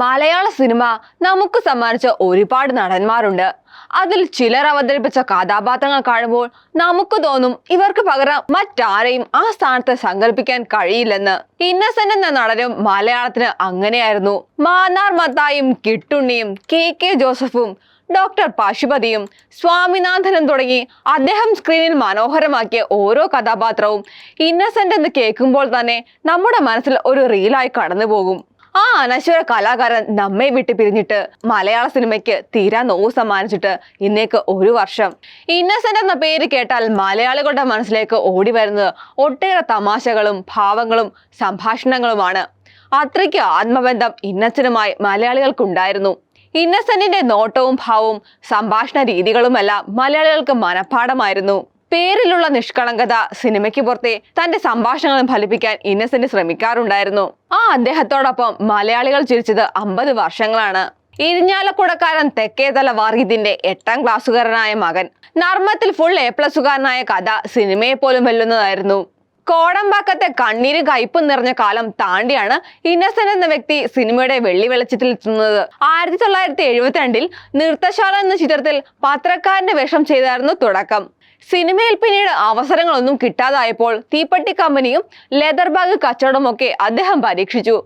മലയാള cinema നമുക്ക് സമ്മാനിച്ച ഒരുപാട് നടന്മാരുണ്ട്. അതിൽ ചിലർ അവതരിപ്പിച്ച കഥാപാത്രങ്ങൾ കാണുമ്പോൾ നമുക്ക് തോന്നും ഇവർക്ക് പകരം മറ്റാരെയും ആ സ്ഥാനത്ത് സങ്കല്പിക്കാൻ കഴിയില്ലെന്ന്. ഇന്നസെന്റ് എന്ന നടനും മലയാളത്തിന് അങ്ങനെയായിരുന്നു. മാന്നാർ മത്തായും കിട്ടുണ്ണിയും കെ കെ ജോസഫും ഡോക്ടർ പശുപതിയും സ്വാമിനാഥനും തുടങ്ങി അദ്ദേഹം സ്ക്രീനിൽ മനോഹരമാക്കിയ ഓരോ കഥാപാത്രവും ഇന്നസെന്റ് എന്ന് കേൾക്കുമ്പോൾ തന്നെ നമ്മുടെ മനസ്സിൽ ഒരു റീലായി കടന്നു പോകും ആ അനശ്വര കലാകാരൻ നമ്മെ വിട്ട് പിരിഞ്ഞിട്ട് മലയാള സിനിമയ്ക്ക് തീരാ നോവ് സമ്മാനിച്ചിട്ട് ഇന്നേക്ക് ഒരു വർഷം. ഇന്നസെന്റ് എന്ന പേര് കേട്ടാൽ മലയാളികളുടെ മനസ്സിലേക്ക് ഓടി വരുന്നത് ഒട്ടേറെ തമാശകളും ഭാവങ്ങളും സംഭാഷണങ്ങളുമാണ്. അത്രയ്ക്ക് ആത്മബന്ധം ഇന്നസെന്റുമായി മലയാളികൾക്കുണ്ടായിരുന്നു. ഇന്നസെന്റിന്റെ നോട്ടവും ഭാവവും സംഭാഷണ രീതികളുമെല്ലാം മലയാളികൾക്ക് മനഃപ്പാടമായിരുന്നു. പേരിലുള്ള നിഷ്കളങ്കത സിനിമയ്ക്ക് പുറത്തെ തന്റെ സംഭാഷണങ്ങളും ഫലിപ്പിക്കാൻ ഇന്നസെന്റ് ശ്രമിക്കാറുണ്ടായിരുന്നു. ആ അദ്ദേഹത്തോടൊപ്പം മലയാളികൾ ചിരിച്ചത് അമ്പത് വർഷങ്ങളാണ്. ഇരിഞ്ഞാലക്കുടക്കാരൻ തെക്കേതല വാർഗീതിന്റെ എട്ടാം ക്ലാസ്സുകാരനായ മകൻ. നർമ്മത്തിൽ ഫുൾ എ പ്ലസുകാരനായ കഥ സിനിമയെ പോലും വെല്ലുന്നതായിരുന്നു. കോടമ്പാക്കത്തെ കണ്ണീരും കയ്പും നിറഞ്ഞ കാലം താണ്ടിയാണ് ഇന്നസെന്റ് എന്ന വ്യക്തി സിനിമയുടെ വെള്ളി വെളിച്ചത്തിൽ എത്തുന്നത്. ആയിരത്തി തൊള്ളായിരത്തി എഴുപത്തിരണ്ടിൽ നൃത്തശാല എന്ന ചിത്രത്തിൽ പത്രക്കാരന്റെ വേഷം ചെയ്തായിരുന്നു തുടക്കം. സിനിമയിൽ പിന്നീട് അവസരങ്ങളൊന്നും കിട്ടാതായപ്പോൾ തീപ്പെട്ടി കമ്പനിയും ലെതർ ബാഗ് കച്ചവടമൊക്കെ അദ്ദേഹം പരീക്ഷിച്ചു.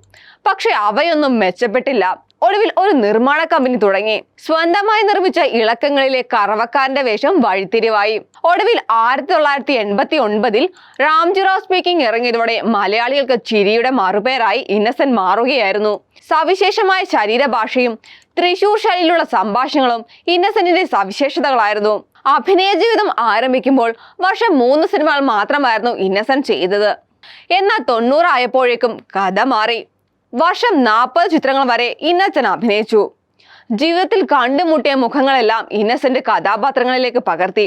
പക്ഷെ അവയൊന്നും മെച്ചപ്പെട്ടില്ല. ഒടുവിൽ ഒരു നിർമ്മാണ കമ്പനി തുടങ്ങി. സ്വന്തമായി നിർമ്മിച്ച ഇളക്കങ്ങളിലെ കറവക്കാരന്റെ വേഷം വഴിത്തിരിവായി. ഒടുവിൽ ആയിരത്തി തൊള്ളായിരത്തി എൺപത്തി ഒൻപതിൽ റാംജിറാവ് സ്പീക്കിംഗ് ഇറങ്ങിയതോടെ മലയാളികൾക്ക് ചിരിയുടെ മറുപേരായി ഇന്നസെന്റ് മാറുകയായിരുന്നു. സവിശേഷമായ ശരീരഭാഷയും തൃശൂർ ശൈലിയിലുള്ള സംഭാഷണങ്ങളും ഇന്നസെന്റിന്റെ സവിശേഷതകളായിരുന്നു. അഭിനയ ജീവിതം ആരംഭിക്കുമ്പോൾ വർഷം മൂന്ന് സിനിമകൾ മാത്രമായിരുന്നു ഇന്നസെന്റ് ചെയ്തത്. എന്നാൽ തൊണ്ണൂറായപ്പോഴേക്കും കഥ മാറി. വർഷം നാൽപ്പത് ചിത്രങ്ങൾ വരെ ഇന്നസെന്റ് അഭിനയിച്ചു. ജീവിതത്തിൽ കണ്ടുമുട്ടിയ മുഖങ്ങളെല്ലാം ഇന്നസെന്റ് കഥാപാത്രങ്ങളിലേക്ക് പകർത്തി.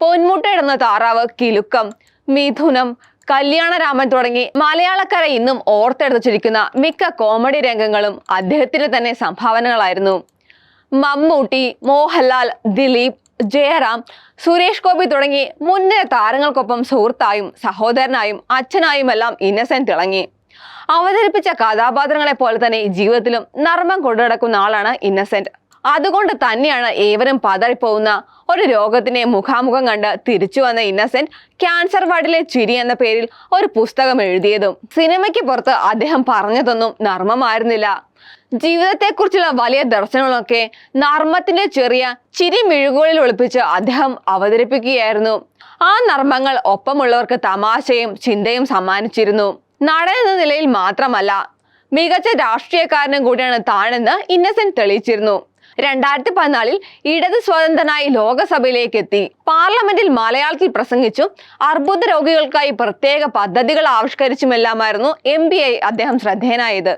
പൊന്മുട്ടയിടുന്ന താറാവ് കിലുക്കം മിഥുനം കല്യാണരാമൻ തുടങ്ങി മലയാളക്കര ഇന്നും ഓർത്തെടുത്തിരിക്കുന്ന മിക്ക കോമഡി രംഗങ്ങളും അദ്ദേഹത്തിന്റെ തന്നെ സംഭാവനകളായിരുന്നു. മമ്മൂട്ടി മോഹൻലാൽ ദിലീപ് ജയറാം സുരേഷ് ഗോപി തുടങ്ങി മുൻനിര താരങ്ങൾക്കൊപ്പം സുഹൃത്തായും സഹോദരനായും അച്ഛനായുമെല്ലാം ഇന്നസെന്റ് തിളങ്ങി. അവതരിപ്പിച്ച കഥാപാത്രങ്ങളെ പോലെ തന്നെ ജീവിതത്തിലും നർമ്മം കൊണ്ടുനടക്കുന്ന ആളാണ് ഇന്നസെന്റ്. അതുകൊണ്ട് തന്നെയാണ് ഏവരും പതറിപ്പോകുന്ന ഒരു രോഗത്തിനെ മുഖാമുഖം കണ്ട് തിരിച്ചു വന്ന ഇന്നസെന്റ് ക്യാൻസർ വാർഡിലെ ചിരി എന്ന പേരിൽ ഒരു പുസ്തകം എഴുതിയതും സിനിമയ്ക്ക് പുറത്ത് അദ്ദേഹം പറഞ്ഞതൊന്നും നർമ്മമായിരുന്നില്ല. ജീവിതത്തെക്കുറിച്ചുള്ള വലിയ ദർശനങ്ങളൊക്കെ നർമ്മത്തിന്റെ ചെറിയ ചിരി മെഴുകുകളിൽ ഒളിപ്പിച്ച് അദ്ദേഹം അവതരിപ്പിക്കുകയായിരുന്നു. ആ നർമ്മങ്ങൾ ഒപ്പമുള്ളവർക്ക് തമാശയും ചിന്തയും സമ്മാനിച്ചിരുന്നു. നടൻ എന്ന നിലയിൽ മാത്രമല്ല മികച്ച രാഷ്ട്രീയക്കാരനും കൂടിയാണ് താനെന്ന് ഇന്നസെന്റ് തെളിയിച്ചിരുന്നു. രണ്ടായിരത്തി പതിനാലിൽ ഇടത് സ്വതന്ത്രനായി ലോകസഭയിലേക്ക് എത്തി പാർലമെന്റിൽ മലയാളത്തിൽ പ്രസംഗിച്ചു. അർബുദ രോഗികൾക്കായി പ്രത്യേക പദ്ധതികൾ ആവിഷ്കരിച്ചുമെല്ലാമായിരുന്നു എം ബി ഐ അദ്ദേഹം ശ്രദ്ധേയനായത്.